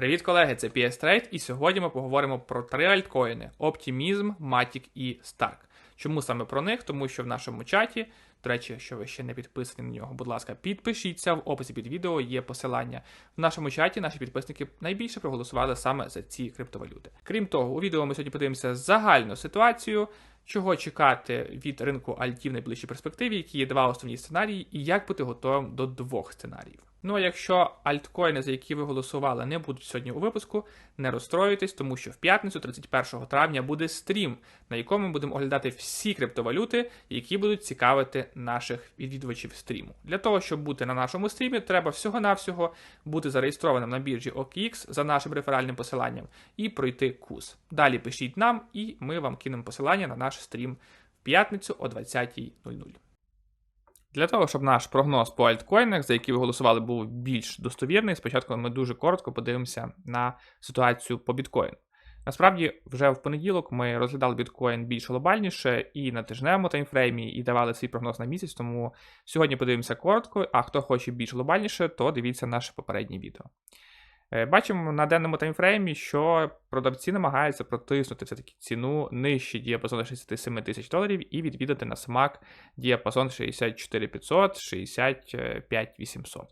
Привіт, колеги! Це PS Trade, і сьогодні ми поговоримо про три альткоїни: Optimism, Matic і Stark. Чому саме про них? Тому що в нашому чаті, до речі, якщо ви ще не підписані на нього, будь ласка, підпишіться. В описі під відео є посилання. В нашому чаті наші підписники найбільше проголосували саме за ці криптовалюти. Крім того, у відео ми сьогодні подивимося загальну ситуацію. Чого чекати від ринку альтів в найближчій перспективі, які є два основні сценарії, і як бути готовим до двох сценаріїв. Ну а якщо альткоїни, за які ви голосували, не будуть сьогодні у випуску, не розстроюйтесь, тому що в п'ятницю, 31 травня, буде стрім, на якому ми будемо оглядати всі криптовалюти, які будуть цікавити наших відвідувачів стріму. Для того, щоб бути на нашому стрімі, треба всього-навсього бути зареєстрованим на біржі OKX за нашим реферальним посиланням і пройти курс. Далі пишіть нам, і ми вам кинемо посилання на наш стрім в п'ятницю о 20.00. Для того, щоб наш прогноз по альткоїнах, за які ви голосували, був більш достовірний, спочатку ми дуже коротко подивимося на ситуацію по біткоїну. Насправді, вже в понеділок ми розглядали біткоін більш глобальніше і на тижневому таймфреймі, і давали свій прогноз на місяць. Тому сьогодні подивимося коротко. А хто хоче більш глобальніше, то дивіться наше попереднє відео. Е, бачимо на денному таймфреймі, що продавці намагаються протиснути все-таки ціну нижче діапазону 67 тисяч доларів і відвідати на смак діапазон 64 500, 65 800.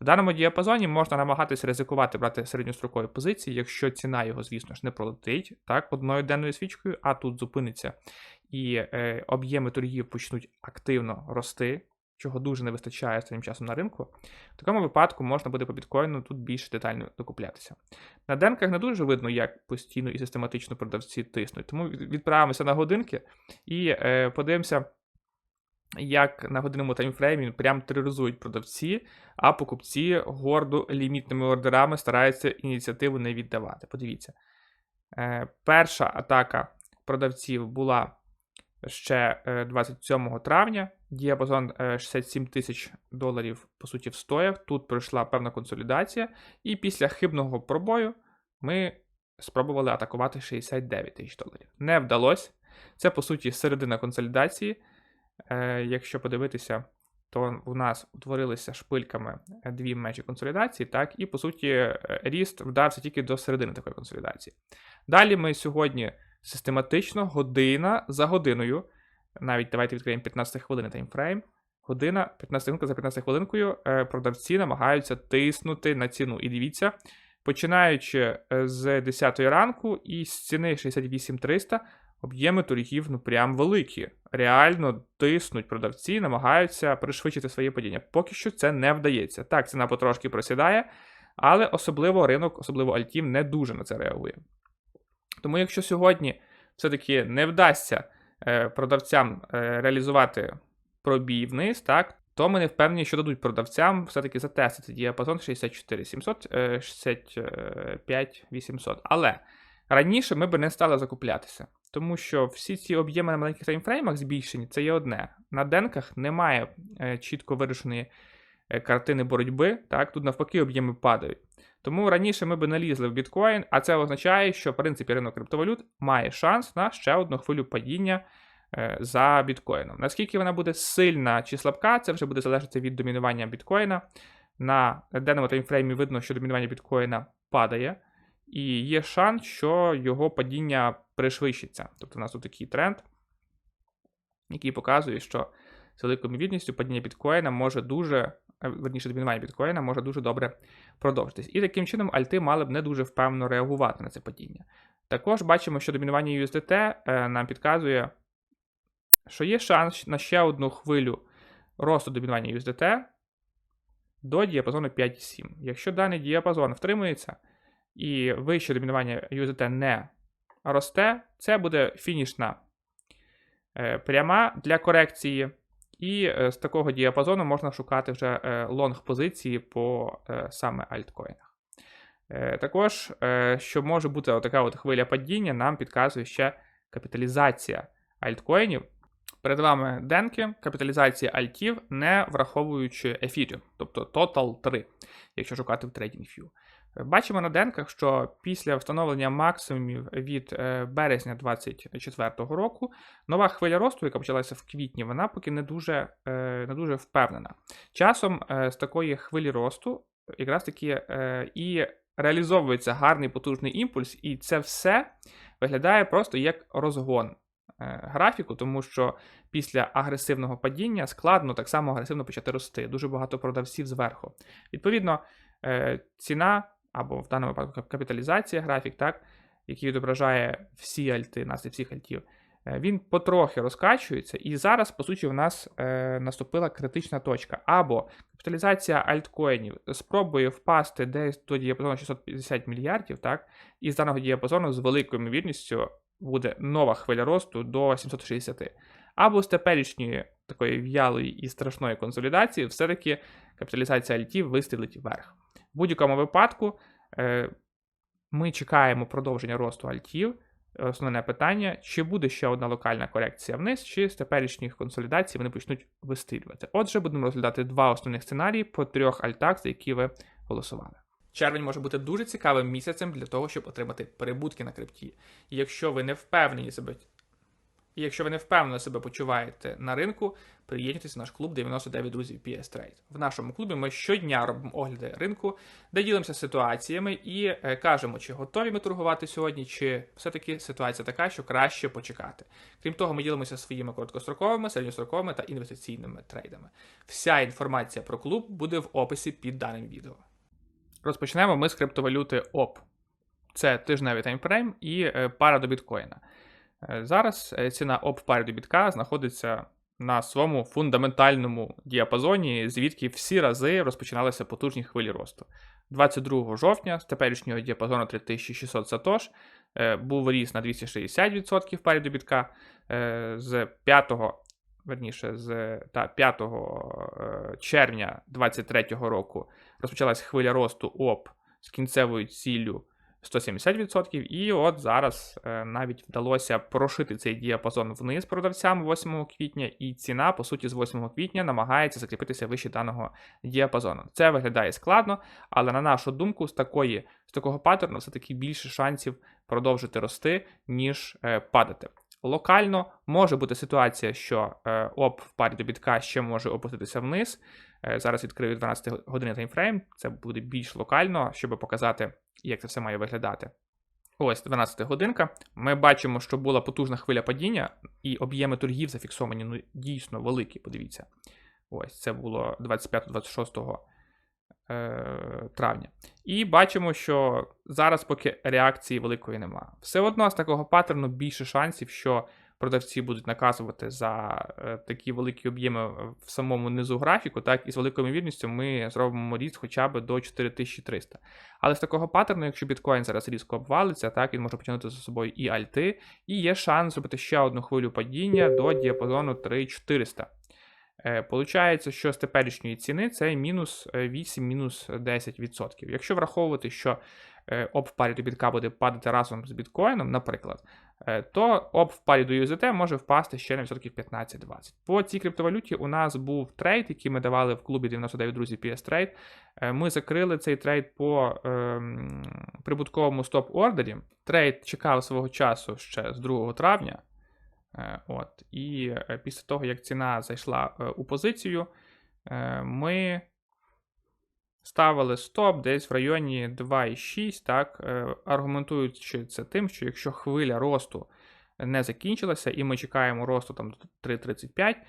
В даному діапазоні можна намагатися ризикувати брати середньострокові позиції, якщо ціна його, звісно ж, не пролетить так, одною денною свічкою, а тут зупиниться і е, об'єми торгів почнуть активно рости чого дуже не вистачає останнім часом на ринку, в такому випадку можна буде по біткоїну тут більш детально докуплятися. На денках не дуже видно, як постійно і систематично продавці тиснуть. Тому відправимося на годинки і е, подивимося. Як на годинному таймфреймі прям тероризують продавці, а покупці гордо лімітними ордерами стараються ініціативу не віддавати. Подивіться, е, перша атака продавців була ще 27 е, травня. Діапазон 67 е, тисяч доларів, по суті, встояв. Тут пройшла певна консолідація, і після хибного пробою ми спробували атакувати 69 тисяч доларів. Не вдалося. Це, по суті, середина консолідації. Е, якщо подивитися, то у нас утворилися шпильками дві межі консолідації, так, і, по суті, ріст вдався тільки до середини такої консолідації. Далі ми сьогодні систематично година за годиною. Навіть давайте відкриємо 15 хвилин таймфрейм. Година, 15 хвилинка за 15 хвилинкою е, продавці намагаються тиснути на ціну. І дивіться, починаючи е, з 10 ранку і з ціни 68300, об'єми торгів ну прям великі. Реально тиснуть продавці, намагаються пришвидшити своє падіння. Поки що це не вдається. Так, ціна потрошки просідає, але особливо ринок, особливо Альтів, не дуже на це реагує. Тому, якщо сьогодні все-таки не вдасться е, продавцям е, реалізувати пробій вниз, так, то ми не впевнені, що дадуть продавцям все-таки затестити діапазон 64 700, 65 800. Але раніше ми б не стали закуплятися, тому що всі ці об'єми на маленьких таймфреймах збільшені це є одне. На денках немає е, чітко вирішеної картини боротьби. так, Тут навпаки об'єми падають. Тому раніше ми би не лізли в біткоін, а це означає, що в принципі ринок криптовалют має шанс на ще одну хвилю падіння е, за біткоїном. Наскільки вона буде сильна чи слабка, це вже буде залежати від домінування біткоїна. На денному таймфреймі видно, що домінування біткоїна падає, і є шанс, що його падіння пришвидшиться. Тобто у нас тут такий тренд, який показує, що з великою ймовірністю падіння біткоїна може дуже верніше домінування біткоїна може дуже добре продовжитись. І таким чином альти мали б не дуже впевнено реагувати на це падіння. Також бачимо, що домінування USDT е, нам підказує, що є шанс на ще одну хвилю росту домінування USDT до діапазону 5,7. Якщо даний діапазон втримується і вище домінування USDT не росте, це буде фінішна е, пряма для корекції. І е, з такого діапазону можна шукати вже е, лонг позиції по е, саме альткоїнах. Також, що може бути така от хвиля падіння, нам підказує ще капіталізація альткоїнів. Перед вами денки, капіталізація альтів, не враховуючи ефірів, тобто Total 3, якщо шукати в TradingView. Бачимо на денках, що після встановлення максимумів від е, березня 2024 року нова хвиля росту, яка почалася в квітні, вона поки не дуже е, не дуже впевнена. Часом е, з такої хвилі росту якраз таки і реалізовується гарний потужний імпульс, і це все виглядає просто як розгон графіку, тому що після агресивного падіння складно так само агресивно почати рости. Дуже багато продавців зверху. Відповідно, ціна або в даному випадку капіталізація графік, так, який відображає всі альти, наслідки всіх альтів, е, він потрохи розкачується, і зараз, по суті, у нас е, наступила критична точка. Або капіталізація альткоїнів спробує впасти десь до діапазону 650 мільярдів, так, і з даного діапазону з великою ймовірністю буде нова хвиля росту до 760. Або з теперішньої такої в'ялої і страшної консолідації, все-таки капіталізація альтів вистрілить вверх. В будь-якому випадку е, ми чекаємо продовження росту альтів. Основне питання: чи буде ще одна локальна корекція вниз, чи з теперішніх консолідацій вони почнуть вистрілювати. Отже, будемо розглядати два основних сценарії по трьох альтах, за які ви голосували. Червень може бути дуже цікавим місяцем для того, щоб отримати прибутки на крипті. І якщо ви не впевнені себе. І якщо ви не впевнено себе почуваєте на ринку, приєднуйтесь в наш клуб 99 друзів PS Trade. В нашому клубі ми щодня робимо огляди ринку, де ділимося ситуаціями і е, кажемо, чи готові ми торгувати сьогодні, чи все-таки ситуація така, що краще почекати. Крім того, ми ділимося своїми короткостроковими, середньостроковими та інвестиційними трейдами. Вся інформація про клуб буде в описі під даним відео. Розпочнемо ми з криптовалюти ОП. Це тижневий таймфрейм і е, пара до біткоїна. Е, Зараз е, ціна в парі до бітка знаходиться на своєму фундаментальному діапазоні, звідки всі рази розпочиналися потужні хвилі росту. 22 жовтня з теперішнього діапазону 3600 сатош е, був ріст на 260% в парі до бітка. Е, З 5 верніше, з та, 5 е, червня 2023 року розпочалась хвиля росту ОП з кінцевою ціллю 170%, і от зараз е, навіть вдалося прошити цей діапазон вниз продавцям 8 квітня, і ціна, по суті, з 8 квітня намагається закріпитися вище даного діапазону. Це виглядає складно, але на нашу думку, з такої з такого паттерну все-таки більше шансів продовжити рости, ніж е, падати. Локально може бути ситуація, що е, ОП в парі до бітка ще може опуститися вниз. Зараз відкрию 12 години таймфрейм. Це буде більш локально, щоб показати, як це все має виглядати. Ось 12 годинка. Ми бачимо, що була потужна хвиля падіння, і об'єми торгів зафіксовані ну, дійсно великі. Подивіться. Ось це було 25-26 е, травня. І бачимо, що зараз поки реакції великої немає. Все одно з такого паттерну більше шансів, що продавці будуть наказувати за е, такі великі об'єми в самому низу графіку, так і з великою ймовірністю ми зробимо ріст хоча б до 4300. Але з такого паттерну, якщо біткоін зараз різко обвалиться, так він може потягнути за собою і альти, і є шанс зробити ще одну хвилю падіння до діапазону 3400. Е, Получається, що з теперішньої ціни це мінус 8-10%. Якщо враховувати, що е, ОП в парі до бітка буде падати разом з біткоїном, наприклад, е, то ОП в парі до USDT може впасти ще на відсотків 15-20. По цій криптовалюті у нас був трейд, який ми давали в клубі 99 друзів PS Trade. Е, Ми закрили цей трейд по ем, прибутковому стоп-ордері. Трейд чекав свого часу ще з 2 травня. Е, От, І е, після того, як ціна зайшла е, у позицію, ми ставили стоп десь в районі 2,6, так, аргументуючи це тим, що якщо хвиля росту не закінчилася, і ми чекаємо росту там до 3,35, е,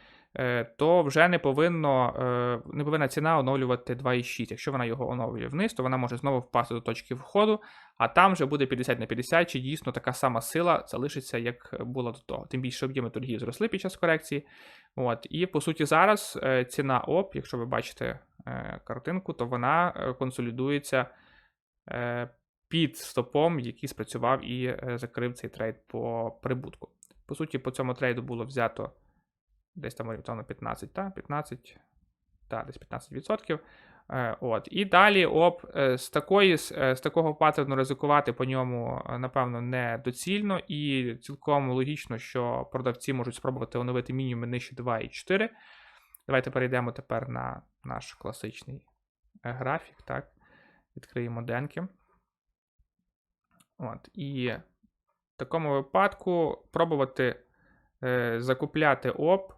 то вже не повинно, е, не повинна ціна оновлювати 2,6. Якщо вона його оновлює вниз, то вона може знову впасти до точки входу, а там вже буде 50 на 50, чи дійсно така сама сила залишиться, як була до того. Тим більше об'єми торгів зросли під час корекції. От, І по суті, зараз е, ціна ОП, якщо ви бачите е, картинку, то вона е, консолідується е, під стопом, який спрацював і е, закрив цей трейд по прибутку. По суті, по цьому трейду було взято десь там орієнтовно 15, та? 15, та, десь 15%. Е, От. І далі ОП е, з, такої, з е, такого паттерну ризикувати по ньому, напевно, недоцільно, і цілком логічно, що продавці можуть спробувати оновити мінімуми нижче 2,4. Давайте перейдемо тепер на наш класичний графік. Так? Відкриємо денки. От. І в такому випадку пробувати е, закупляти ОП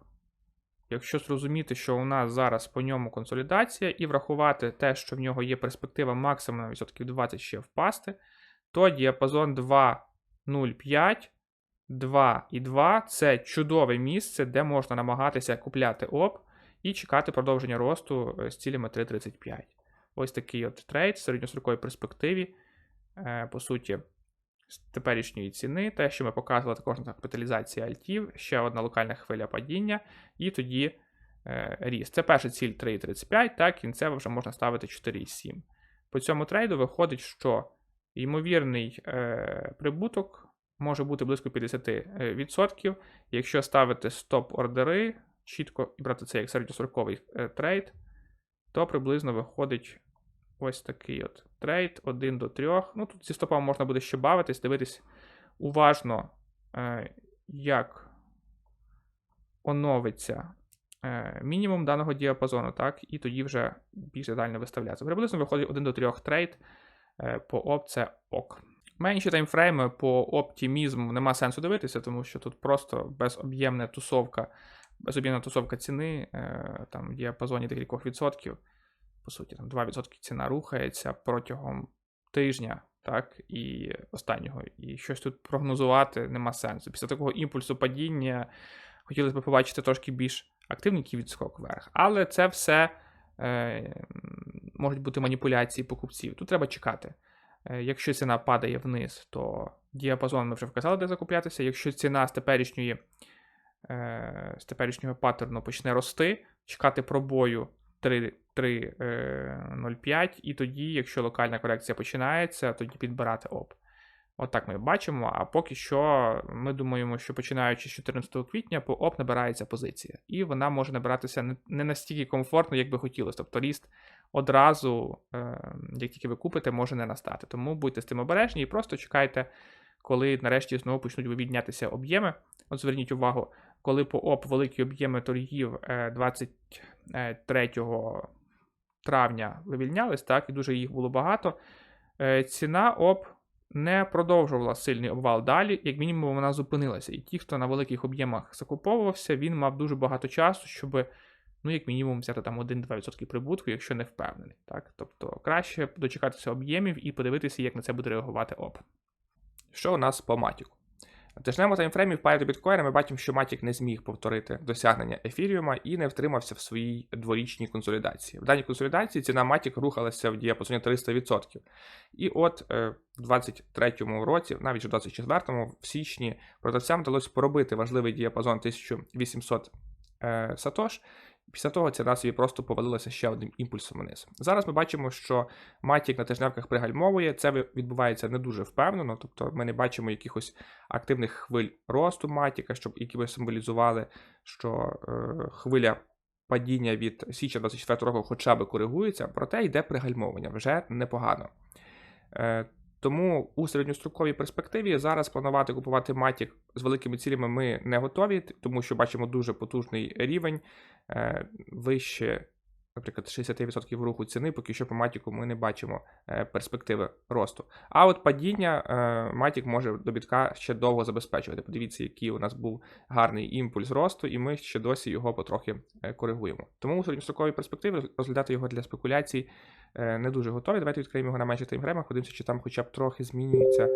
якщо зрозуміти, що у нас зараз по ньому консолідація, і врахувати те, що в нього є перспектива максимум відсотків 20 ще впасти, то діапазон 2,05, 2 і 2 це чудове місце, де можна намагатися купляти ОП і чекати продовження росту е, з цілями 3,35. Ось такий от трейд в середньостроковій перспективі, е, по суті, з теперішньої ціни, те, що ми показували також на капіталізації альтів, ще одна локальна хвиля падіння, і тоді е, ріст. Це перша ціль 3,35, так, кінцево вже можна ставити 4,7. По цьому трейду виходить, що ймовірний е, прибуток може бути близько 50%. Якщо ставити стоп-ордери, чітко і брати це як середньостроковий е, трейд, то приблизно виходить ось такий от трейд 1 до 3. Ну, тут зі стопом можна буде ще бавитись, дивитись уважно, е, як оновиться е, мінімум даного діапазону, так, і тоді вже більш детально виставляється. Приблизно виходить 1 до 3 трейд е, по оп, це ок. Менші таймфрейми по оптимізму нема сенсу дивитися, тому що тут просто безоб'ємна тусовка, безоб'ємна тусовка ціни, там в діапазоні декількох відсотків. По суті, там 2% ціна рухається протягом тижня, так, і останнього. І щось тут прогнозувати нема сенсу. Після такого імпульсу падіння хотілося б побачити трошки більш активний відскок вверх. Але це все е, можуть бути маніпуляції покупців. Тут треба чекати. Е, Якщо ціна падає вниз, то діапазон ми вже вказали, де закуплятися. Якщо ціна з теперішньої, е, з теперішнього паттерну почне рости, чекати пробою 3,05, і тоді, якщо локальна корекція починається, тоді підбирати ОП. От так ми бачимо. А поки що ми думаємо, що починаючи з 14 квітня, по ОП набирається позиція. І вона може набиратися не- настільки комфортно, як би хотілося. Тобто ріст одразу, е, як тільки ви купите, може не настати. Тому будьте з тим обережні і просто чекайте, коли нарешті знову почнуть вивіднятися об'єми. От зверніть увагу, коли по ОП великі об'єми торгів е, 23 травня вивільнялись, так, і дуже їх було багато. Е, Ціна ОП не продовжувала сильний обвал далі, як мінімум вона зупинилася. І ті, хто на великих об'ємах закуповувався, він мав дуже багато часу, щоб, ну, як мінімум, взяти там 1-2% прибутку, якщо не впевнений. Так? Тобто краще дочекатися об'ємів і подивитися, як на це буде реагувати ОП. Що у нас по матіку? В тижневому таймфреймі в парі до біткоїна ми бачимо, що Matic не зміг повторити досягнення ефіріума і не втримався в своїй дворічній консолідації. В даній консолідації ціна Matic рухалася в діапазоні 300%. І от е, в 23-му році, навіть в 24-му, в січні продавцям вдалося поробити важливий діапазон 1800 е, сатош. Після того ціна собі просто повалилася ще одним імпульсом вниз. Зараз ми бачимо, що Matic на тижневках пригальмовує. Це відбувається не дуже впевнено, тобто ми не бачимо якихось активних хвиль росту Матіка, щоб які би символізували, що е, хвиля падіння від січня 24 року хоча б коригується, проте йде пригальмовування вже непогано. Тому у середньостроковій перспективі зараз планувати купувати Matic з великими цілями ми не готові, тому що бачимо дуже потужний рівень е, вище, наприклад, 60% руху ціни, поки що по Матіку ми не бачимо е, перспективи росту. А от падіння е, Matic може до бітка ще довго забезпечувати. Подивіться, який у нас був гарний імпульс росту, і ми ще досі його потрохи е, коригуємо. Тому у середньостроковій перспективі розглядати його для спекуляцій не дуже готові. Давайте відкриємо його на менших таймфреймах, подивимося, чи там хоча б трохи змінюється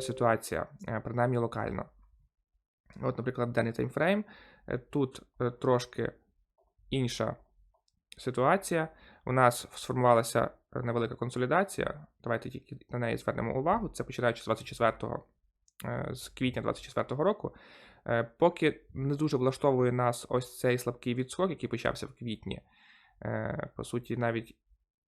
ситуація, принаймні локально. От, наприклад, денний таймфрейм. Тут трошки інша ситуація. У нас сформувалася невелика консолідація. Давайте тільки на неї звернемо увагу. Це починаючи з 24 е, з квітня 24 року. Е, Поки не дуже влаштовує нас ось цей слабкий відскок, який почався в квітні. Е, По суті, навіть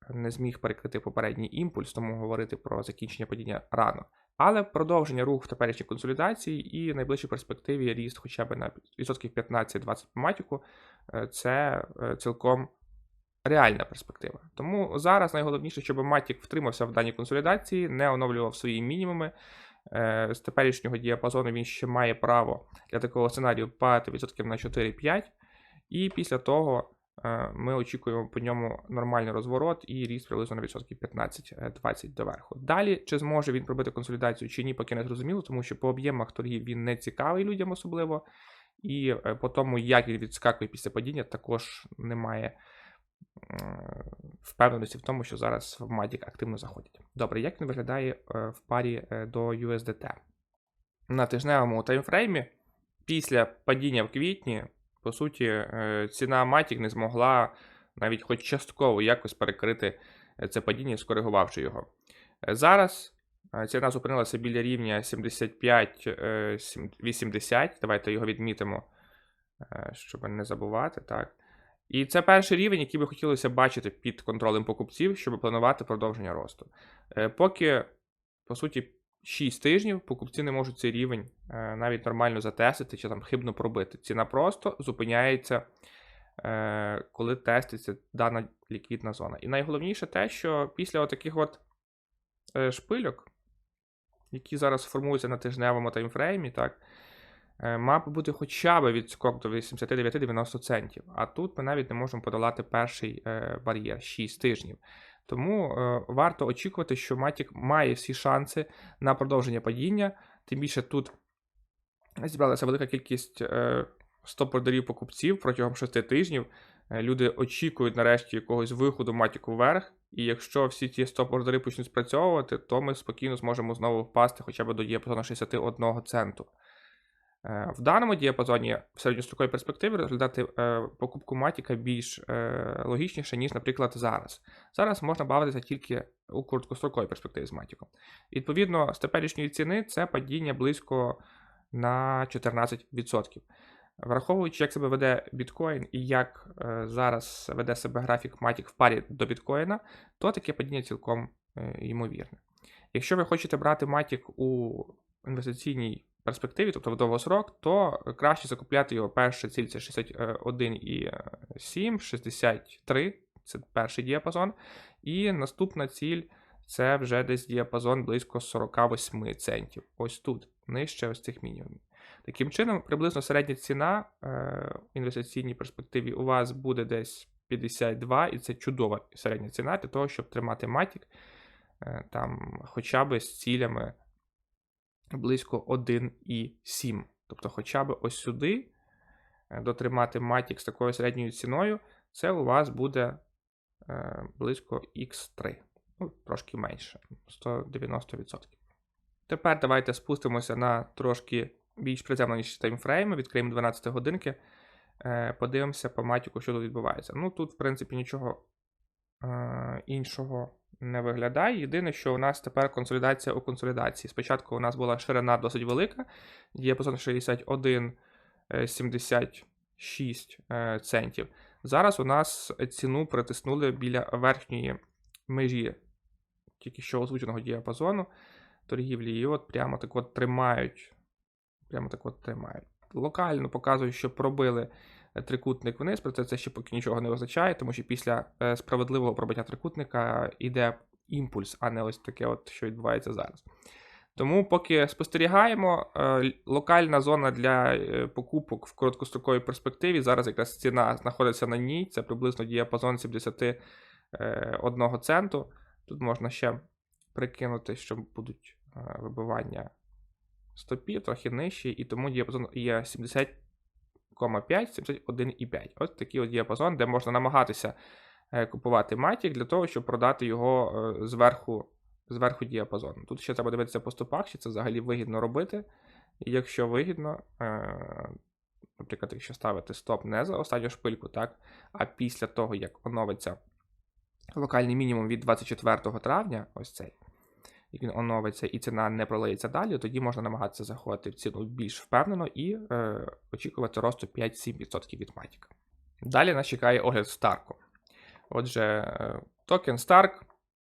не зміг перекрити попередній імпульс, тому говорити про закінчення падіння рано. Але продовження руху в теперішній консолідації і в найближчій перспективі ріст хоча б на відсотків 15-20 по матіку це цілком реальна перспектива. Тому зараз найголовніше, щоб Matic втримався в даній консолідації, не оновлював свої мінімуми. Е, З теперішнього діапазону він ще має право для такого сценарію падати відсотків на 4-5. І після того е, ми очікуємо по ньому нормальний розворот і ріст приблизно на відсотків 15-20 доверху. Далі, чи зможе він пробити консолідацію чи ні, поки не зрозуміло, тому що по об'ємах торгів він не цікавий людям особливо. І е, по тому, як він відскакує після падіння, також немає впевненості в тому, що зараз в Matic активно заходять. Добре, як він виглядає е, в парі е, до USDT? На тижневому таймфреймі після падіння в квітні, по суті, е, ціна Matic не змогла навіть хоч частково якось перекрити е, це падіння, скоригувавши його. Е, Зараз е, ціна зупинилася біля рівня 75-80. Давайте його відмітимо, е, щоб не забувати. Так. І це перший рівень, який би хотілося бачити під контролем покупців, щоб планувати продовження росту. Е, Поки, по суті, 6 тижнів покупці не можуть цей рівень е, навіть нормально затестити чи там хибно пробити. Ціна просто зупиняється, е, коли теститься дана ліквідна зона. І найголовніше те, що після отаких от шпильок, які зараз формуються на тижневому таймфреймі, так, мав би бути хоча б відскок до 89-90 центів. А тут ми навіть не можемо подолати перший е, бар'єр 6 тижнів. Тому е, варто очікувати, що Matic має всі шанси на продовження падіння. Тим більше тут зібралася велика кількість е, стоп-ордерів покупців протягом 6 тижнів. Е, Люди очікують нарешті якогось виходу матіку вверх, і якщо всі ті стоп-ордери почнуть спрацьовувати, то ми спокійно зможемо знову впасти хоча б до діапазону 61 центу. Е, В даному діапазоні в середньостроковій перспективі розглядати е, покупку матіка більш е, логічніше, ніж, наприклад, зараз. Зараз можна бавитися тільки у короткостроковій перспективі з матіком. Відповідно, з теперішньої ціни це падіння близько на 14%. Враховуючи, як себе веде біткоін і як зараз веде себе графік Matic в парі до біткоїна, то таке падіння цілком ймовірне. Якщо ви хочете брати Matic у інвестиційній перспективі, тобто в довгосрок, то краще закупляти його перша ціль це 61,7, 63, це перший діапазон. І наступна ціль це вже десь діапазон близько 48 центів. Ось тут, нижче ось цих мінімумів. Таким чином, приблизно середня ціна е, в інвестиційній перспективі у вас буде десь 52, і це чудова середня ціна для того, щоб тримати Matic е, там хоча б з цілями близько 1,7. Тобто, хоча б ось сюди е, дотримати Matic з такою середньою ціною, це у вас буде е, близько X3. Ну, трошки менше, 190%. Тепер давайте спустимося на трошки більш приземленіші таймфрейми, відкриємо 12 годинки, е, подивимося по матіку, що тут відбувається. Ну, тут, в принципі, нічого іншого не виглядає. Єдине, що у нас тепер консолідація у консолідації. Спочатку у нас була ширина досить велика, діапазон 61, е, 76 е, центів. Зараз у нас ціну притиснули біля верхньої межі тільки що озвученого діапазону торгівлі, і от прямо так от тримають. Прямо так от тримають. Локально показують, що пробили трикутник вниз, проте це ще поки нічого не означає, тому що після е, справедливого пробиття трикутника йде імпульс, а не ось таке, от, що відбувається зараз. Тому поки спостерігаємо, е, локальна зона для е, покупок в короткостроковій перспективі. Зараз якраз ціна знаходиться на ній, це приблизно діапазон 71 центу. Тут можна ще прикинути, що будуть вибивання стопів трохи нижчі, і тому діапазон є 70,5, 71,5. Ось такий от діапазон, де можна намагатися е, купувати матік для того, щоб продати його е, зверху, зверху діапазону. Тут ще треба дивитися по стопах, чи це взагалі вигідно робити. І якщо вигідно, е, наприклад, якщо ставити стоп не за останню шпильку, так, а після того, як оновиться локальний мінімум від 24 травня, ось цей, він оновиться і ціна не пролиється далі, тоді можна намагатися заходити в ціну більш впевнено і е, очікувати росту 5-7% від Matic. Далі нас чекає огляд Старку. Отже, е, токен Stark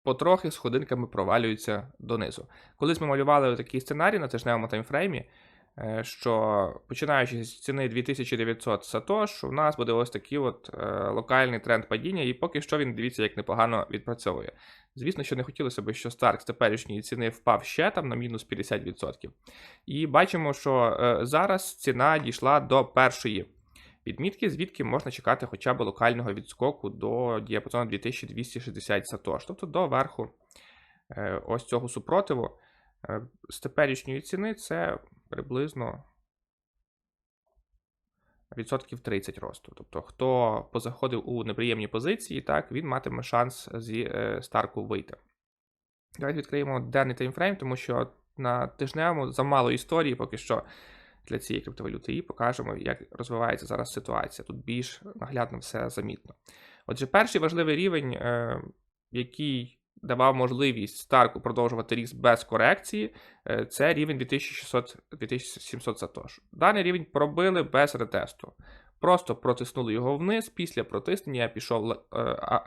потрохи з ходинками провалюється донизу. Колись ми малювали такий сценарій на тижневому таймфреймі, що починаючи з ціни 2900 сатош, у нас буде ось такий от е, локальний тренд падіння, і поки що він дивіться, як непогано відпрацьовує. Звісно, що не хотілося б, що Stark з теперішньої ціни впав ще там на мінус 50%. І бачимо, що е, зараз ціна дійшла до першої відмітки, звідки можна чекати хоча б локального відскоку до діапазону 2260 сатош, тобто до верху е, ось цього супротиву. Е, З теперішньої ціни це приблизно відсотків 30 росту. Тобто, хто позаходив у неприємні позиції, так, він матиме шанс зі е, старку вийти. Давайте відкриємо денний таймфрейм, тому що на тижневому замало історії поки що для цієї криптовалюти, і покажемо, як розвивається зараз ситуація. Тут більш наглядно все замітно. Отже, перший важливий рівень, е, який давав можливість Старку продовжувати ріст без корекції, е, це рівень 2600-2700 сатош. Даний рівень пробили без ретесту. Просто протиснули його вниз. Після протиснення пішов е,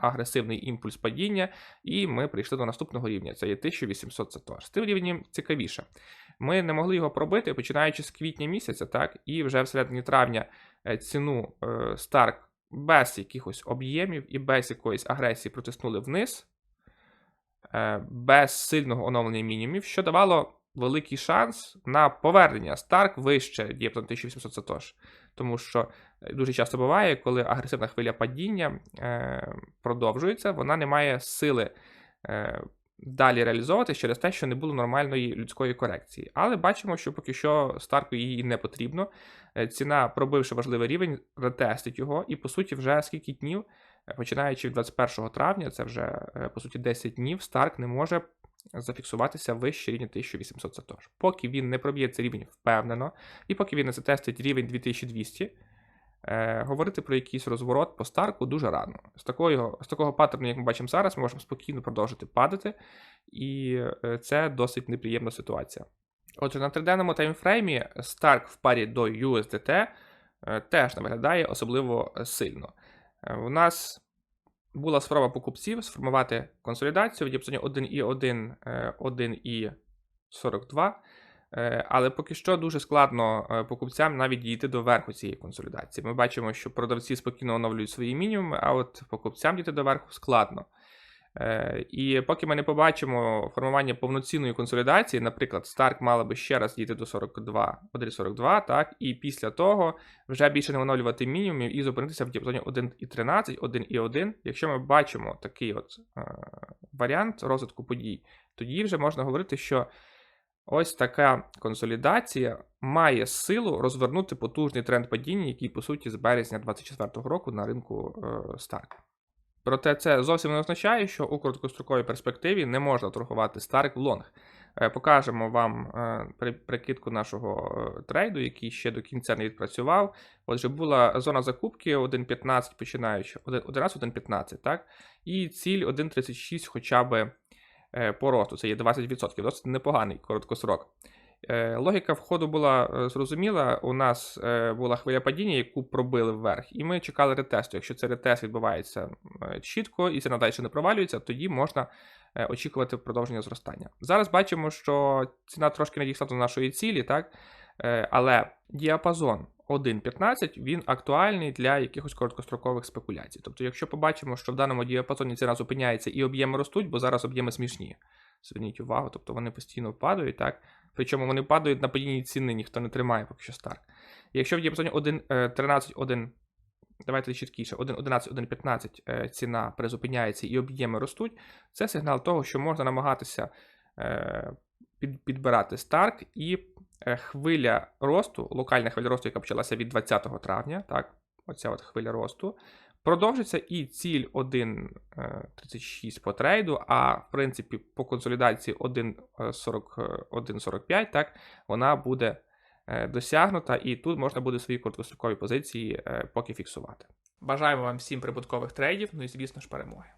агресивний імпульс падіння, і ми прийшли до наступного рівня. Це є 1800 сатош. З тим рівнем цікавіше. Ми не могли його пробити, починаючи з квітня місяця, так, і вже в середині травня е, ціну Stark без якихось об'ємів і без якоїсь агресії протиснули вниз, без сильного оновлення мінімумів, що давало великий шанс на повернення Stark вище діапазон 1800 сатош. Тому що е, дуже часто буває, коли агресивна хвиля падіння е, продовжується, вона не має сили е, далі реалізовуватись через те, що не було нормальної людської корекції. Але бачимо, що поки що Старку її не потрібно. Е, Ціна, пробивши важливий рівень, ретестить його, і по суті, вже скільки днів, е, починаючи від 21 травня, це вже е, по суті 10 днів, Старк не може зафіксуватися вище рівня 1800 сатош. Поки він не проб'є цей рівень впевнено, і поки він не затестить рівень 2200, е, говорити про якийсь розворот по Старку дуже рано. З, такого, з такого паттерну, як ми бачимо зараз, ми можемо спокійно продовжити падати, і е, це досить неприємна ситуація. Отже, на триденному таймфреймі Stark в парі до USDT теж не виглядає особливо сильно. У нас була спроба покупців сформувати консолідацію в діапазоні 1,1, е, 1,42. Е, Але поки що дуже складно е, покупцям навіть дійти до верху цієї консолідації. Ми бачимо, що продавці спокійно оновлюють свої мінімуми, а от покупцям дійти до верху складно. Е, І поки ми не побачимо формування повноцінної консолідації, наприклад, Stark мала би ще раз дійти до 42, 1,42, так, і після того вже більше не оновлювати мінімумів і зупинитися в діапазоні 1,13, 1,1. Якщо ми бачимо такий от е, варіант розвитку подій, тоді вже можна говорити, що ось така консолідація має силу розвернути потужний тренд падіння, який, по суті, з березня 2024 року на ринку е, Stark. Проте це зовсім не означає, що у короткостроковій перспективі не можна торгувати Stark в лонг. Е, Покажемо вам е, при- прикидку нашого е, трейду, який ще до кінця не відпрацював. Отже, була зона закупки 1.15, починаючи 11-1.15, так? І ціль 1.36 хоча б по росту. Це є 20%, досить непоганий короткосрок. Е, Логіка входу була е, зрозуміла. У нас е, була хвиля падіння, яку пробили вверх, і ми чекали ретесту. Якщо цей ретест відбувається чітко і ціна далі не провалюється, тоді можна очікувати продовження зростання. Зараз бачимо, що ціна трошки не дійшла до нашої цілі, так? Але діапазон 1.15 він актуальний для якихось короткострокових спекуляцій. Тобто, якщо побачимо, що в даному діапазоні ціна зупиняється і об'єми ростуть, бо зараз об'єми смішні. Зверніть увагу, тобто вони постійно падають, так? Причому вони падають на падінні ціни, ніхто не тримає поки що старт. Якщо в діапазоні 1.13, 1, давайте чіткіше, 1.11, 1.15 е, ціна призупиняється і об'єми ростуть, це сигнал того, що можна намагатися е, підбирати старт і е, хвиля росту, локальна хвиля росту, яка почалася від 20 травня, так, оця от хвиля росту, продовжиться і ціль 1.36 по трейду, а в принципі по консолідації 1.45, так, вона буде е, досягнута, і тут можна буде свої короткострокові позиції е, поки фіксувати. Бажаємо вам всім прибуткових трейдів, ну і звісно ж перемоги.